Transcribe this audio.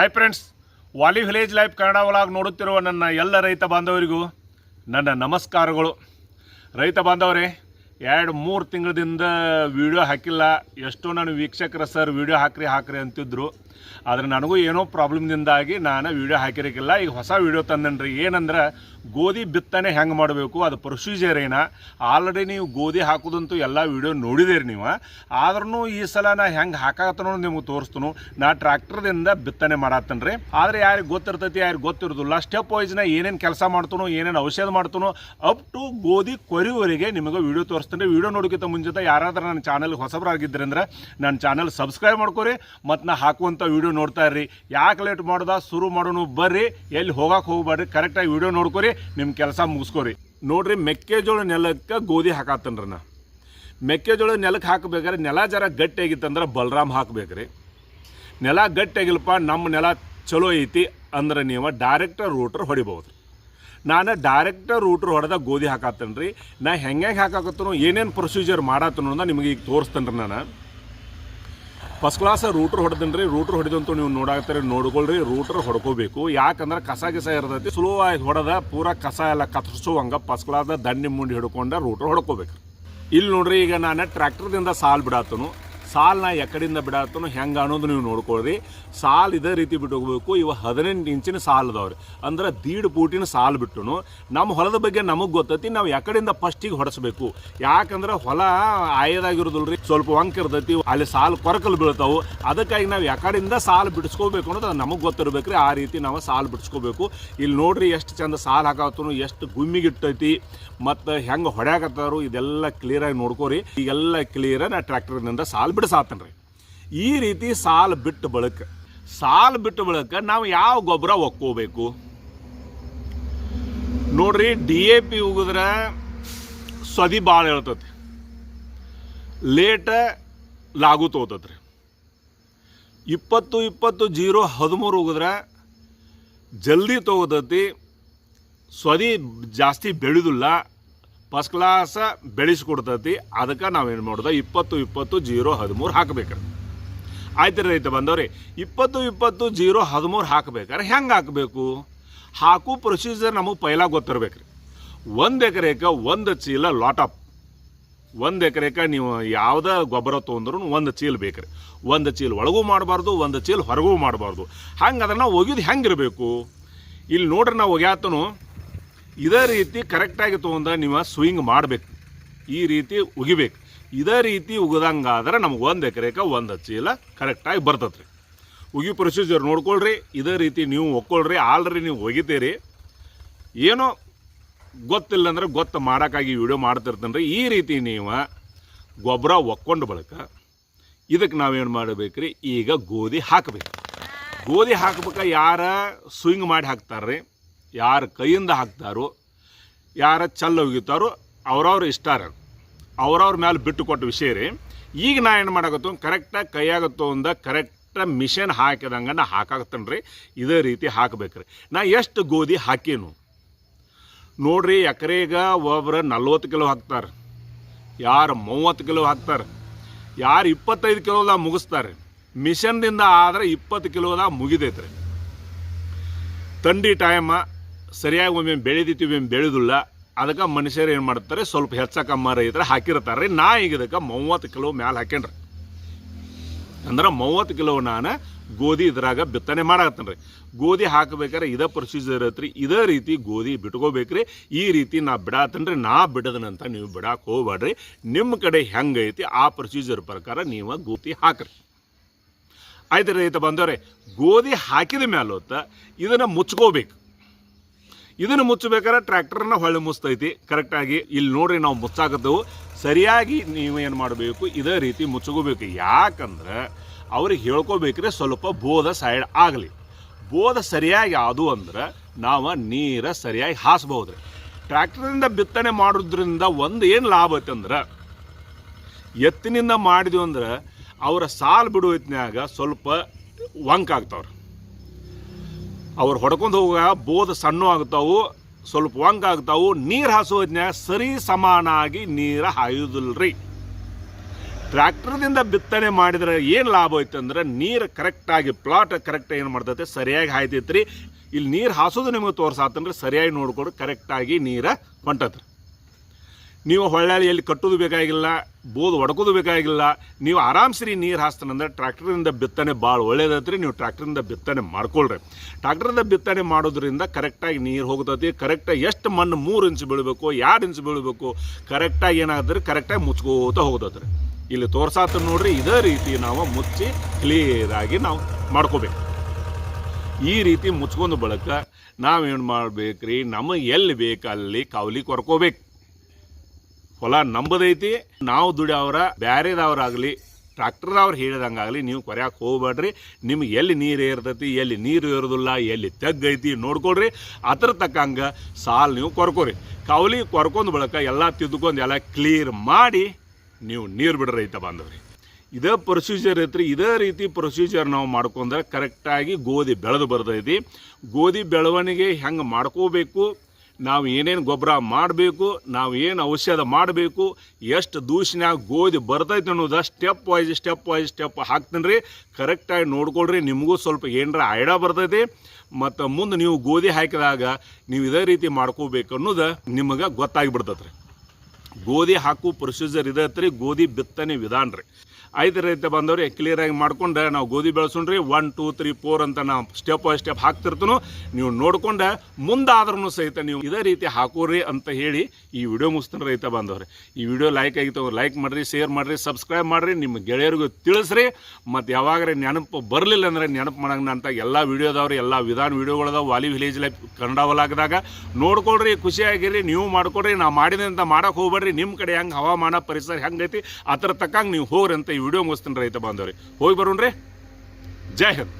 Hi friends Vali village life Kannada ಒಳಗೆ ನೋಡುತ್ತಿರುವ ನನ್ನ ಎಲ್ಲ ರೈತ ಬಾಂಧವರಿಗೂ ನನ್ನ ನಮಸ್ಕಾರಗಳು. ರೈತ ಬಾಂಧವರೇ ಎರಡು ಮೂರು ತಿಂಗಳದಿಂದ ವಿಡಿಯೋ ಹಾಕಿಲ್ಲ. ಎಷ್ಟೋ ನಾನು ವೀಕ್ಷಕರ ಸರ್ ವೀಡಿಯೋ ಹಾಕ್ರಿ ಹಾಕ್ರಿ ಅಂತಿದ್ರು. ಆದರೆ ನನಗೂ ಏನೋ ಪ್ರಾಬ್ಲಮ್ದಿಂದಾಗಿ ನಾನು ವೀಡಿಯೋ ಹಾಕಿರಕ್ಕಿಲ್ಲ ಈಗ ಹೊಸ ವೀಡಿಯೋ ತಂದನ್ರಿ. ಏನಂದ್ರೆ ಗೋಧಿ ಬಿತ್ತನೆ ಹೆಂಗೆ ಮಾಡಬೇಕು? ಅದು ಪ್ರೊಸೀಜರ್ ಏನ? ಆಲ್ರೆಡಿ ನೀವು ಗೋಧಿ ಹಾಕೋದಂತೂ ಎಲ್ಲ ವೀಡಿಯೋ ನೋಡಿದಿರಿ ನೀವು. ಆದ್ರೂ ಈ ಸಲ ನಾ ಹೆಂಗೆ ಹಾಕಾಗತ್ತನೋ ನಿಮ್ಗೆ ತೋರಿಸ್ತನು. ನಾ ಟ್ರ್ಯಾಕ್ಟರ್ದಿಂದ ಬಿತ್ತನೆ ಮಾಡತ್ತನ್ರಿ ಆದ್ರೆ ಯಾರಿಗೆ ಗೊತ್ತಿರ್ತೈತಿ, ಯಾರಿಗೆ ಗೊತ್ತಿರೋದಿಲ್ಲ. ಸ್ಟೆಪ್ ವೈಸ್ನ ಏನೇನು ಕೆಲಸ ಮಾಡ್ತಾನೋ, ಏನೇನು ಔಷಧ ಮಾಡ್ತಾನೋ ಅಪ್ ಟು ಗೋಧಿ ಕೊರಿವರೆಗೆ ನಿಮಗೆ ವೀಡಿಯೋ ತೋರಿಸ್ತೀನಿ. ವಿಡಿಯೋ ನೋಡೋಕ್ಕಿಂತ ಮುಂಚಿತ ಯಾರಾದ್ರೂ ನನ್ನ ಚಾನಲ್ ಹೊಸಬರಾಗಿದ್ದರೆ ಅಂದ್ರೆ ನನ್ನ ಚಾನಲ್ ಸಬ್ಸ್ಕ್ರೈಬ್ ಮಾಡ್ಕೊರಿ, ಮತ್ತು ನಾ ಹಾಕುವಂಥ ವಿಡಿಯೋ ನೋಡ್ತಾ ಇರ್ರಿ. ಯಾಕೆ ಲೇಟ್ ಮಾಡೋದ? ಶುರು ಮಾಡೋನು ಬರ್ರಿ, ಎಲ್ಲಿ ಹೋಗಕ್ಕೆ ಹೋಗ್ಬೇಡ್ರಿ ಕರೆಕ್ಟಾಗಿ ವಿಡಿಯೋ ನೋಡ್ಕೊರಿ ನಿಮ್ಮ ಕೆಲಸ ಮುಗಿಸ್ಕೊರಿ. ನೋಡ್ರಿ, ಮೆಕ್ಕೆಜೋಳ ನೆಲಕ್ಕೆ ಗೋಧಿ ಹಾಕಾತನ್ರಿ ನಾ. ಮೆಕ್ಕೆಜೋಳ ನೆಲಕ್ಕೆ ಹಾಕಬೇಕಾದ್ರೆ ನೆಲ ಜರ ಗಟ್ಟಿಯಾಗಿತ್ತಂದ್ರೆ ಬಲರಾಮ್ ಹಾಕಬೇಕ್ರಿ. ನೆಲ ಗಟ್ಟಿಯಾಗಿಲ್ಲಪ್ಪ ನಮ್ಮ ನೆಲ ಚಲೋ ಐತಿ ಅಂದ್ರೆ ನೀವು ಡೈರೆಕ್ಟ್ ರೂಟ್ರ್ ಹೊಡಿಬೋದು ನಾನು ಡೈರೆಕ್ಟ್ ರೂಟ್ರ್ ಹೊಡೆದ ಗೋಧಿ ಹಾಕತ್ತೇನೆ ರೀ ನಾ ಹೆಂಗೆ ಹೆಂಗೆ ಹಾಕಾಕತ್ತನೋ, ಏನೇನು ಪ್ರೊಸೀಜರ್ ಮಾಡತ್ತನೋ ಅಂತ ನಿಮಗೆ ಈಗ ತೋರಿಸ್ತೇನೆ ರೀ ನಾನು ಫಸ್ಟ್ ಕ್ಲಾಸ್ ರೂಟ್ರ್ ಹೊಡೆದನ್ ರೀ ರೂಟ್ರ್ ಹೊಡೆದಂತೂ ನೀವು ನೋಡಾಗ್ತಾರೆ ನೋಡ್ಕೊಳ್ರಿ ರೂಟ್ರ್ ಹೊಡ್ಕೋಬೇಕು. ಯಾಕಂದ್ರೆ ಕಸ ಗಿಸ ಇರ್ತೈತಿ ಸ್ಲೋ ಆಗಿ ಹೊಡೆದ, ಪೂರ ಕಸ ಎಲ್ಲ ಕತ್ತರಿಸುವಂಗೆ ಫಸ್ಟ್ ಕ್ಲಾಸ್ ದಂಡಿ ಮುಂಡಿ ಹಿಡ್ಕೊಂಡ ರೂಟ್ರ್ ಹೊಡ್ಕೋಬೇಕು. ಇಲ್ಲಿ ನೋಡ್ರಿ, ಈಗ ನಾನು ಟ್ರ್ಯಾಕ್ಟರ್ದಿಂದ ಸಾಲ್ ಬಿಡಾತನು. ಸಾಲ್ನ ಎಕಡಿಂದ ಬಿಡಾತನು ಹೆಂಗೆ ಅನ್ನೋದು ನೀವು ನೋಡ್ಕೊಳ್ರಿ. ಸಾಲ್ ಇದೇ ರೀತಿ ಬಿಟ್ಟು ಹೋಗ್ಬೇಕು ಇವ ಹದಿನೆಂಟು ಇಂಚಿನ ಸಾಲ್ ಅದಾವ್ರಿ. ಅಂದ್ರೆ ದೀಡ್ ಪೂಟಿನ ಸಾಲ್ ಬಿಟ್ಟುನು ನಮ್ಮ ಹೊಲದ ಬಗ್ಗೆ ನಮಗೆ ಗೊತ್ತೈತಿ, ನಾವು ಎಕಡಿಂದ ಫಸ್ಟಿಗೆ ಹೊಡೆಸ್ಬೇಕು. ಯಾಕಂದ್ರೆ ಹೊಲ ಆಯದಾಗಿರೋದಿಲ್ರಿ, ಸ್ವಲ್ಪ ಒಂಕ್ ಇರ್ತೈತಿ, ಅಲ್ಲಿ ಸಾಲ್ ಕೊರಕಲು ಬೀಳ್ತಾವು, ಅದಕ್ಕಾಗಿ ನಾವು ಎಕಡಿಂದ ಸಾಲ್ ಬಿಡಿಸ್ಕೋಬೇಕು ಅನ್ನೋದು ನಮಗೆ ಗೊತ್ತಿರ್ಬೇಕ್ರಿ, ಆ ರೀತಿ ನಾವು ಸಾಲ್ ಬಿಡಿಸ್ಕೋಬೇಕು ಇಲ್ಲಿ ನೋಡ್ರಿ ಎಷ್ಟು ಚಂದ ಸಾಲ ಹಾಕಾತನು, ಎಷ್ಟು ಗುಮ್ಮಿಗಿಟ್ಟೈತಿ ಮತ್ತು ಹೆಂಗೆ ಹೊಡ್ಯಾಕತ್ತಾರು, ಇದೆಲ್ಲ ಕ್ಲಿಯರಾಗಿ ನೋಡ್ಕೋರಿ. ಈಗೆಲ್ಲ ಕ್ಲಿಯರ್ ನಾ ಟ್ರ್ಯಾಕ್ಟರ್ನಿಂದ ಸಾಲ್ ಬಿಡಿಸಾತನ್ರಿ ಈ ರೀತಿ ಸಾಲು ಬಿಟ್ಟು ಬಳಕ. ಸಾಲ್ ಬಿಟ್ಟು ಬಳಕ ನಾವು ಯಾವ ಗೊಬ್ಬರ ಒಕ್ಕೋಬೇಕು? ನೋಡ್ರಿ, ಡಿ ಎ ಪಿ ಉಗಿದ್ರೆ ಸದಿ ಭಾಳ ಹೇಳ್ತತಿ ಲೇಟ ಲಾಗು ತೋತತ್ರಿ. ಇಪ್ಪತ್ತು ಇಪ್ಪತ್ತು ಜೀರೋ ಹದಿಮೂರು ಉಗಿದ್ರೆ ಜಲ್ದಿ ತಗೋತತಿ ಸ್ವದಿ ಜಾಸ್ತಿ ಬೆಳೆದಿಲ್ಲ. ಫಸ್ಟ್ ಕ್ಲಾಸ್ ಬೆಳೆಸ್ಕೊಡ್ತತಿ. ಅದಕ್ಕೆ ನಾವೇನು ಮಾಡೋದು? ಇಪ್ಪತ್ತು ಇಪ್ಪತ್ತು, ಜೀರೋ, ಹದಿಮೂರು ಹಾಕಬೇಕ್ರಿ. ಆಯ್ತು ರೈತ ಬಂದವ್ರಿ, ಇಪ್ಪತ್ತು ಇಪ್ಪತ್ತು, ಜೀರೋ, ಹದಿಮೂರು ಹಾಕ್ಬೇಕಾರೆ ಹೆಂಗೆ ಹಾಕಬೇಕು? ಹಾಕು ಪ್ರೊಸೀಜರ್ ನಮಗೆ ಪೈಲ ಗೊತ್ತಿರ್ಬೇಕ್ರಿ. ಒಂದು ಎಕರೆಗೆ ಒಂದು ಚೀಲ ಲಾಟಪ್ ಒಂದು ಎಕರೆಗೆ ನೀವು ಯಾವುದೇ ಗೊಬ್ಬರ ತೊಗೊಂಡ್ರು ಒಂದು ಚೀಲ ಬೇಕ್ರಿ. ಒಂದು ಚೀಲ ಒಳಗೂ ಮಾಡಬಾರ್ದು, ಒಂದು ಚೀಲ ಹೊರಗೂ ಮಾಡಬಾರ್ದು. ಹಂಗೆ ಅದನ್ನು ಒಗಿದು ಹೆಂಗಿರಬೇಕು? ಇಲ್ಲಿ ನೋಡ್ರಿ ನಾವು ಒಗ್ಯಾತನು. ಇದೇ ರೀತಿ ಕರೆಕ್ಟಾಗಿ ತೊಗೊಂಡ್ರೆ ನೀವು ಸ್ವಿಂಗ್ ಮಾಡಬೇಕು. ಈ ರೀತಿ ಉಗಿಬೇಕು. ಇದೇ ರೀತಿ ಉಗಿದಂಗಾದ್ರೆ ನಮ್ಗೆ ಒಂದು ಎಕರೆಗೆ ಒಂದು ಚೀಲ ಕರೆಕ್ಟಾಗಿ ಬರ್ತೈತೆ ರೀ ಉಗಿ ಪ್ರೊಸೀಜರ್ ನೋಡ್ಕೊಳ್ರಿ, ಇದೇ ರೀತಿ ನೀವು ಒಕ್ಕೊಳ್ರಿ ಆಲ್ರೆಡಿ ನೀವು ಒಗಿತೀರಿ. ಏನೋ ಗೊತ್ತಿಲ್ಲ ಅಂದ್ರೆ ಗೊತ್ತು ಮಾಡೋಕ್ಕಾಗಿ ವಿಡಿಯೋ ಮಾಡ್ತಿರ್ತೇನೆ ರೀ ಈ ರೀತಿ ನೀವು ಗೊಬ್ಬರ ಒಕ್ಕೊಂಡು ಬಳಕ ಇದಕ್ಕೆ ನಾವೇನು ಮಾಡಬೇಕ್ರಿ? ಈಗ ಗೋಧಿ ಹಾಕಬೇಕು. ಗೋಧಿ ಹಾಕ್ಬೇಕಾ ಯಾರ ಸ್ವಿಂಗ್ ಮಾಡಿ ಹಾಕ್ತಾರ್ರಿ? ಯಾರ ಕೈಯಿಂದ ಹಾಕ್ತಾರೋ, ಯಾರ ಚಲ್ಲ ಒಗಿತಾರೋ ಅವ್ರವ್ರ ಇಷ್ಟಾರ ಅವ್ರವ್ರ ಮೇಲೆ ಬಿಟ್ಟು ಕೊಟ್ಟ ವಿಷಯ ರೀ. ಈಗ ನಾ ಏನು ಮಾಡಾಕತ್ತು ಕರೆಕ್ಟಾಗಿ ಕೈಯಾಗತ್ತೋ ಅಂದ ಕರೆಕ್ಟ್ ಮಿಷನ್ ಹಾಕಿದಂಗೆ ನಾ ಹಾಕಾಕತ್ತೇನೆ ರೀ. ಇದೇ ರೀತಿ ಹಾಕ್ಬೇಕ್ರಿ ನಾ ಎಷ್ಟು ಗೋಧಿ ಹಾಕೇನು. ನೋಡ್ರಿ ಎಕರೆಗ ಒಬ್ರು ನಲ್ವತ್ತು ಕಿಲೋ ಹಾಕ್ತಾರೆ. ಯಾರು ಮೂವತ್ತು ಕಿಲೋ ಹಾಕ್ತಾರೆ. ಯಾರು ಇಪ್ಪತ್ತೈದು ಕಿಲೋದಾಗ ಮುಗಿಸ್ತಾರೆ. ಮಿಷನ್ದಿಂದ ಆದರೆ ಇಪ್ಪತ್ತು ಕಿಲೋದಾಗ ಮುಗಿದೈತ್ರಿ. ತಂಡಿ ಟೈಮ ಸರಿಯಾಗಿ ಒಮ್ಮೆ ಬೆಳೆದಿತ್ತೀವಿ ಒಮ್ಮೆ ಬೆಳೆದಿಲ್ಲ. ಅದಕ್ಕೆ ಮನುಷ್ಯರು ಏನು ಮಾಡ್ತಾರೆ? ಸ್ವಲ್ಪ ಹೆಚ್ಚ ಕಮ್ಮ ರೈತರ ಹಾಕಿರ್ತಾರೆ ರೀ ನಾ ಈಗ ಇದಕ್ಕೆ ಮೂವತ್ತು ಕಿಲೋ ಮ್ಯಾಲೆ ಹಾಕೇನ್ರಿ. ಅಂದ್ರೆ ಮೂವತ್ತು ಕಿಲೋ ನಾನು ಗೋಧಿ ಇದ್ರಾಗ ಬಿತ್ತನೆ ಮಾಡತ್ತೇನೆ ರೀ ಗೋಧಿ ಹಾಕಬೇಕಾದ್ರೆ ಇದೇ ಪ್ರೊಸೀಜರ್ ಐತ್ರಿ. ಇದೇ ರೀತಿ ಗೋಧಿ ಬಿಟ್ಕೋಬೇಕ್ರಿ. ಈ ರೀತಿ ನಾ ಬಿಡಾತೇನೆ ರೀ ನಾ ಬಿಡದನಂತ ನೀವು ಬಿಡಕ್ಕೆ ಹೋಗ್ಬೇಡ್ರಿ ನಿಮ್ಮ ಕಡೆ ಹೆಂಗೈತಿ ಆ ಪ್ರೊಸೀಜರ್ ಪ್ರಕಾರ ನೀವು ಗೋಧಿ ಹಾಕ್ರಿ. ಆಯ್ತು ರೈತ ಬಂದವ್ರೆ, ಗೋಧಿ ಹಾಕಿದ ಮೇಲೆ ಹೊತ್ತ ಇದನ್ನು ಮುಚ್ಕೋಬೇಕು. ಇದನ್ನು ಮುಚ್ಚಬೇಕಾದ್ರೆ ಟ್ರ್ಯಾಕ್ಟರ್ನ ಹೊಳ್ಳಿ ಮುಚ್ಚತೈತಿ. ಕರೆಕ್ಟಾಗಿ ಇಲ್ಲಿ ನೋಡ್ರಿ ನಾವು ಮುಚ್ಚಾಕತ್ತೇವು. ಸರಿಯಾಗಿ ನೀವು ಏನು ಮಾಡಬೇಕು? ಇದೇ ರೀತಿ ಮುಚ್ಚಗೋಬೇಕು. ಯಾಕಂದ್ರೆ ಅವ್ರಿಗೆ ಹೇಳ್ಕೋಬೇಕ್ರೆ ಸ್ವಲ್ಪ ಬೋಧ ಸೈಡ್ ಆಗಲಿ. ಬೋಧ ಸರಿಯಾಗಿ ಅದು ಅಂದ್ರೆ ನಾವು ನೀರ ಸರಿಯಾಗಿ ಹಾಸ್ಬೋದು ಟ್ರ್ಯಾಕ್ಟರಿಂದ ಬಿತ್ತನೆ ಮಾಡೋದ್ರಿಂದ ಒಂದು ಏನು ಲಾಭ ಐತೆ ಅಂದ್ರೆ ಎತ್ತಿನಿಂದ ಮಾಡಿದ್ವಿ ಅಂದ್ರೆ ಅವರ ಸಾಲು ಬಿಡುವ ಸ್ವಲ್ಪ ವಂಕ್ ಆಗ್ತಾವ್ರಿ. ಅವ್ರು ಹೊಡ್ಕೊಂಡು ಹೋಗುವಾಗ ಬೋಧ ಸಣ್ಣ ಆಗ್ತಾವು, ಸ್ವಲ್ಪ ವಂಗ ಆಗ್ತಾವು, ನೀರು ಹಾಸೋದ್ನ್ಯಾಗ ಸರಿ ಸಮಾನಾಗಿ ನೀರು ಹಾಯೋದಿಲ್ರಿ. ಟ್ರ್ಯಾಕ್ಟರ್ದಿಂದ ಬಿತ್ತನೆ ಮಾಡಿದ್ರೆ ಏನು ಲಾಭ ಅಂದ್ರೆ ನೀರು ಕರೆಕ್ಟಾಗಿ, ಪ್ಲಾಟ್ ಕರೆಕ್ಟ್ ಏನು ಮಾಡ್ತೈತೆ, ಸರಿಯಾಗಿ ಹಾಯ್ತೈತ್ರಿ. ಇಲ್ಲಿ ನೀರು ಹಾಸೋದು ನಿಮಗೆ ತೋರ್ಸಾತಂದ್ರೆ ಸರಿಯಾಗಿ ನೋಡ್ಕೊಂಡು ಕರೆಕ್ಟಾಗಿ ನೀರು ಹೊಂಟತ್ರಿ. ನೀವು ಹೊಳ್ಳಾಳಿಯಲ್ಲಿ ಕಟ್ಟೋದು ಬೇಕಾಗಿಲ್ಲ, ಬೋದು ಹೊಡ್ಕೋದು ಬೇಕಾಗಿಲ್ಲ, ನೀವು ಆರಾಮ್ಸರಿ ನೀರು ಹಾಸ್ತನಂದ್ರೆ ಟ್ರ್ಯಾಕ್ಟರಿಂದ ಬಿತ್ತನೆ ಭಾಳ ಒಳ್ಳೇದೈತ್ರಿ, ನೀವು ಟ್ರ್ಯಾಕ್ಟರಿಂದ ಬಿತ್ತನೆ ಮಾಡ್ಕೊಳ್ರಿ. ಟ್ರ್ಯಾಕ್ಟರಿಂದ ಬಿತ್ತನೆ ಮಾಡೋದ್ರಿಂದ ಕರೆಕ್ಟಾಗಿ ನೀರು ಹೋಗ್ತೈತಿ, ಕರೆಕ್ಟಾಗಿ ಎಷ್ಟು ಮಣ್ಣು ಮೂರು ಇಂಚು ಬೀಳಬೇಕು ಎರಡು ಇಂಚು ಬೀಳಬೇಕು, ಕರೆಕ್ಟಾಗಿ ಏನಾಗುತ್ತೆ ಕರೆಕ್ಟಾಗಿ ಮುಚ್ಕೋತ ಹೋಗ್ತೈತ್ರಿ. ಇಲ್ಲಿ ತೋರ್ಸಾತ ನೋಡ್ರಿ, ಇದೇ ರೀತಿ ನಾವು ಮುಚ್ಚಿ ಕ್ಲಿಯರಾಗಿ ನಾವು ಮಾಡ್ಕೋಬೇಕು. ಈ ರೀತಿ ಮುಚ್ಕೊಂಡು ಬಳಕ ನಾವೇನು ಮಾಡ್ಬೇಕ್ರಿ, ನಮಗೆ ಎಲ್ಲಿ ಬೇಕಲ್ಲಿ ಕಾವಲಿ ಕೊರ್ಕೋಬೇಕು. ಹೊಲ ನಂಬದೈತಿ, ನಾವು ದುಡಿಯವ್ರ ಬ್ಯಾರೆದವ್ರಾಗಲಿ, ಟ್ರ್ಯಾಕ್ಟರ್ದವ್ರು ಹೇಳಿದಂಗಾಗಲಿ ನೀವು ಕೊರ್ಯಾಕೆ ಹೋಗ್ಬೇಡ್ರಿ ನಿಮ್ಗೆ ಎಲ್ಲಿ ನೀರು ಇರ್ತೈತಿ ಎಲ್ಲಿ ನೀರು ಇರೋದಿಲ್ಲ ಎಲ್ಲಿ ತೆಗ್ಗೈತಿ ನೋಡ್ಕೊಳ್ರಿ. ಅದ್ರ ತಕ್ಕಂಗೆ ಸಾಲು ನೀವು ಕೊರ್ಕೋರಿ. ಕಾವಲಿ ಕೊರ್ಕೊಂಡು ಬಳಕ ಎಲ್ಲ ತಿದ್ದುಕೊಂಡು ಎಲ್ಲ ಕ್ಲಿಯರ್ ಮಾಡಿ ನೀವು ನೀರು ಬಿಡ್ರಿ ರೈತ ಬಾಂಧವ್ರಿ ಇದೇ ಪ್ರೊಸೀಜರ್ ಐತ್ರಿ. ಇದೇ ರೀತಿ ಪ್ರೊಸೀಜರ್ ನಾವು ಮಾಡ್ಕೊಂಡ್ರೆ ಕರೆಕ್ಟಾಗಿ ಗೋಧಿ ಬೆಳೆದು ಬರ್ತೈತಿ. ಗೋಧಿ ಬೆಳವಣಿಗೆ ಹೆಂಗೆ ಮಾಡ್ಕೋಬೇಕು? ನಾವು ಏನೇನು ಗೊಬ್ಬರ ಮಾಡಬೇಕು, ನಾವು ಏನು ಔಷಧ ಮಾಡಬೇಕು, ಎಷ್ಟು ದೂಷನ್ಯಾಗ ಗೋಧಿ ಬರ್ತೈತೆ ಅನ್ನೋದು step wise step wise step ಹಾಕ್ತೀನಿ ರೀ. ಕರೆಕ್ಟಾಗಿ ನೋಡ್ಕೊಳ್ರಿ, ನಿಮಗೂ ಸ್ವಲ್ಪ ಏನರ ಐಡಿಯಾ ಬರ್ತೈತಿ. ಮತ್ತು ಮುಂದೆ ನೀವು ಗೋಧಿ ಹಾಕಿದಾಗ ನೀವು ಇದೇ ರೀತಿ ಮಾಡ್ಕೋಬೇಕು ಅನ್ನೋದು ನಿಮಗೆ ಗೊತ್ತಾಗಿ ಬಿಡ್ತೈತೆ ರೀ ಗೋಧಿ ಹಾಕು ಪ್ರೊಸೀಜರ್ ಇದೈತೆ ರೀ ಗೋಧಿ ಬಿತ್ತನೆ ವಿಧಾನ ರೀ. ಐದು ರೈತ ಬಂದವ್ರಿ ಕ್ಲಿಯರಾಗಿ ಮಾಡ್ಕೊಂಡು, ನಾವು ಗೋಧಿ ಬೆಳೆಸೋಣ್ರಿ ಒನ್ ಟೂ ತ್ರೀ ಫೋರ್ ಅಂತ ನಾವು ಸ್ಟೆಪ್ ಬೈ ಸ್ಟೆಪ್ ಹಾಕ್ತಿರ್ತನು, ನೀವು ನೋಡ್ಕೊಂಡು ಮುಂದಾದ್ರೂ ಸಹಿತ ನೀವು ಇದೇ ರೀತಿ ಹಾಕೋರಿ ಅಂತ ಹೇಳಿ ಈ ವಿಡಿಯೋ ಮುಗಿಸ್ತಾನೆ ರೈತ ಬಂದವ್ರಿ. ಈ ವಿಡಿಯೋ ಲೈಕ್ ಆಗಿತ್ತು ಲೈಕ್ ಮಾಡಿರಿ ಶೇರ್ ಮಾಡಿರಿ ಸಬ್ಸ್ಕ್ರೈಬ್ ಮಾಡಿರಿ, ನಿಮ್ಮ ಗೆಳೆಯರಿಗೂ ತಿಳಿಸ್ರಿ. ಮತ್ತು ಯಾವಾಗ್ರೆ ನೆನಪು ಬರಲಿಲ್ಲ ಅಂದರೆ ನೆನಪು ಮಾಡಂಗ ಅಂತ ಎಲ್ಲ ವಿಡಿಯೋದವ್ರು ಎಲ್ಲ ವಿಧಾನ ವಿಡಿಯೋಗಳದಾವ ವಾಲಿ ವಿಲೇಜ್ ಲೈಫ್ ಕನ್ನಡ ಹೊಲಾಗದಾಗ ನೋಡ್ಕೊಳ್ರಿ ಖುಷಿಯಾಗಿರಿ ನೀವು ಮಾಡ್ಕೊಡ್ರಿ ನಾ ಮಾಡಿದಂತ ಮಾಡೋಕೆ ಹೋಗ್ಬೇಡ್ರಿ. ನಿಮ್ಮ ಕಡೆ ಹೆಂಗೆ ಹವಾಮಾನ ಪರಿಸರ ಹೆಂಗೈತಿ, ಅದ್ರ ತಕ್ಕಂಗೆ ನೀವು ಹೋಗ್ರಿ ಅಂತ ಈ ವಿಡಿಯೋ ಮುಗಿಸ್ತೀನಿ ರೈತ ಬಾಂಧವ್ರಿ. ಹೋಗಿ ಬರೋಣ್ರಿ. ಜೈ ಹಿಂದ್.